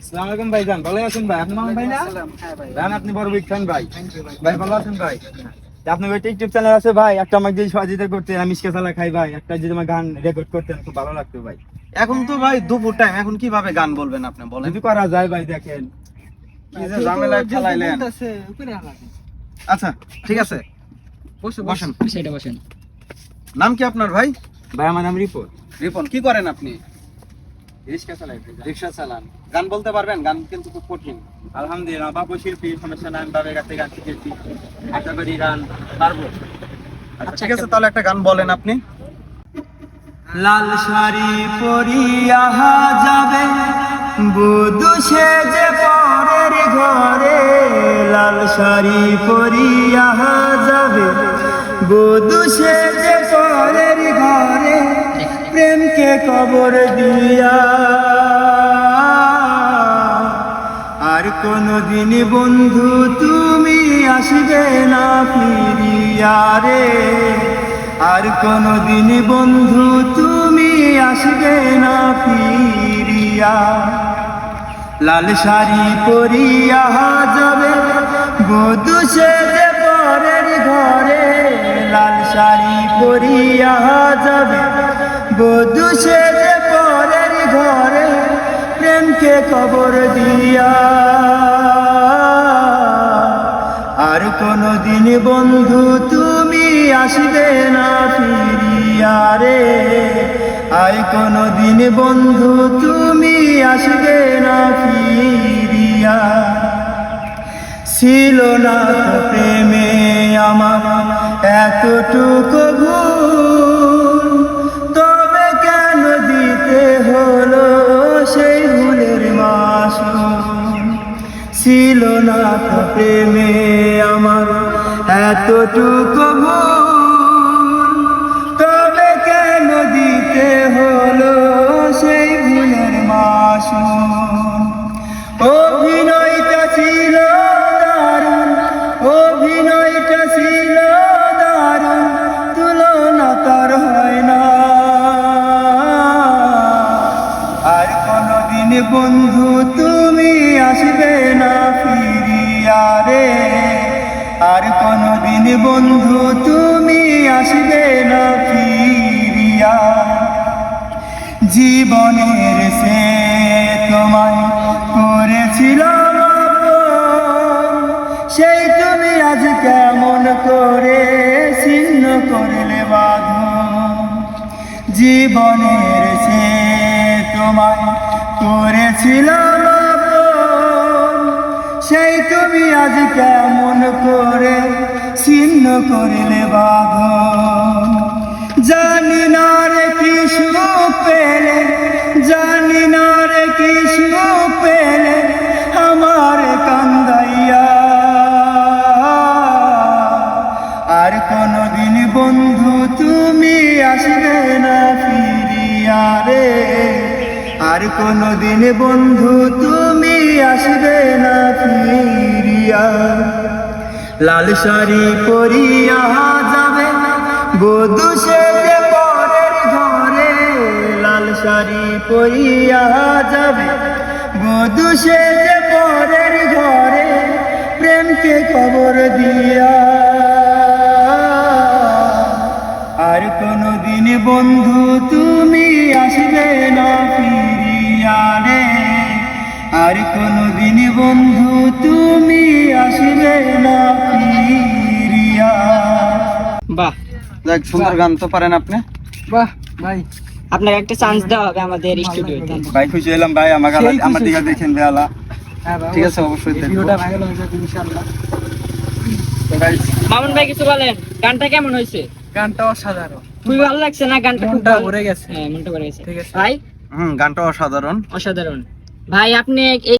আসসালামু আলাইকুম ভাইজান। ভালো আছেন ভাই? আপনি মামুন ভাই না ভাই আপনি বড় বিগ ফ্যান ভাই। ভাই ভালো আছেন ভাই? আপনার একটা ইউটিউব চ্যানেল আছে ভাই? একটা আমাকে যদি সহযোগিতা করতেন আমি খাই ভাই। একটা যদি আমার গান রেকর্ড করতেন খুব ভালো লাগতো ভাই। এখন তো ভাই দুপুর টাইম এখন কীভাবে গান বলবেন আপনি বলেন? যদি করা যায় ভাই দেখেন। কি যে ফেলাইলেন আচ্ছা ঠিক আছে। বসেন সেটা বসেন নাম কি আপনার ভাই? ভাই আমার নাম রিপোর্ট রিপন কি করেন আপনি? রিক্সা চালাই রিক্সা চালান। গান বলতে পারবেন? গান কিন্তু খুব কঠিন। আলহামদুলিল্লাহ বাবু শিল্পী সমস্যা নাই বাবার কাছে গান শিখেছি। আশা করি গান পারব। আচ্ছা ঠিক আছে তাহলে একটা গান বলেন আপনি। লাল শাড়ি পরিয়া যাবে বধু সেজে পরের ঘরে। লাল শাড়ি পরিয়া যাবে বধু প্রেমকে কবর দিয়া। আর কোনদিন বন্ধু তুমি আসবে না ফিরিয়া রে। আর কোনদিন বন্ধু তুমি আসবে না ফিরিয়া। লাল শাড়ি পরিয়া যাবে, বধু সেজে পরের ঘরে। বধু সেজে পরের ঘরে প্রেমকে কবর দিয়া। আর কোনদিন বন্ধু তুমি আসবে না ফিরিয়া রে। আয় কোনদিন বন্ধু তুমি আসবে না ফিরিয়া। ছিল না প্রেমে আমার এতটুকু ছিল না প্রেমে আমার। এতটুকু বন্ধু, তুমি আসবে না ফিরিয়া। জীবনের সে তোমায় করেছিলাম সেই তুমি আজ কেমন করে ছিন্ন করলে বাঁধন। জীবনের সে তোমায় করেছিলাম সেই তুমি আজ কেমন করে ছিন্ন করলে বাঁধন। জানি না রে কি সুখ পেলে, জানি না রে কি সুখ পেলে আমার কান্দাইয়া। আর কোনদিন বন্ধু তুমি আসবে না ফিরিয়া রে। আর কোনদিন বন্ধু তুমি আসবে না ফিরিয়া। লাল শাড়ি পরিয়া যাবে বধু সেজে পরের ঘরে। লাল শাড়ি পরিয়া যাবে বধু সেজে পরের ঘরে। প্রেমকে কবর দিয়া। আর কোনদিন বন্ধু তুমি আর কোনদিন বন্ধু তুমি আসবে না ফিরিয়া। বাহ। যাক সুন্দর গান তো পারেন আপনি। বাহ ভাই। আপনাকে একটা চান্স দেওয়া হবে আমাদের স্টুডিওতে ভাই খুশি হলাম ভাই গালা- আমার দিকে দেখেন বেলা ঠিক আছে অবশ্যই। দেখব। মামুন ভাই কিছু বলেন? গানটা কেমন হয়েছে? গানটা অসাধারণ। খুবই ভালো লাগছে না গানটা? খুব মনটা ভালো- ভরে গেছে। হ্যাঁ মনটা ভরে গেছে। ঠিক আছে। ভাই? হুম গানটা অসাধারণ। অসাধারণ। ভাই আপনি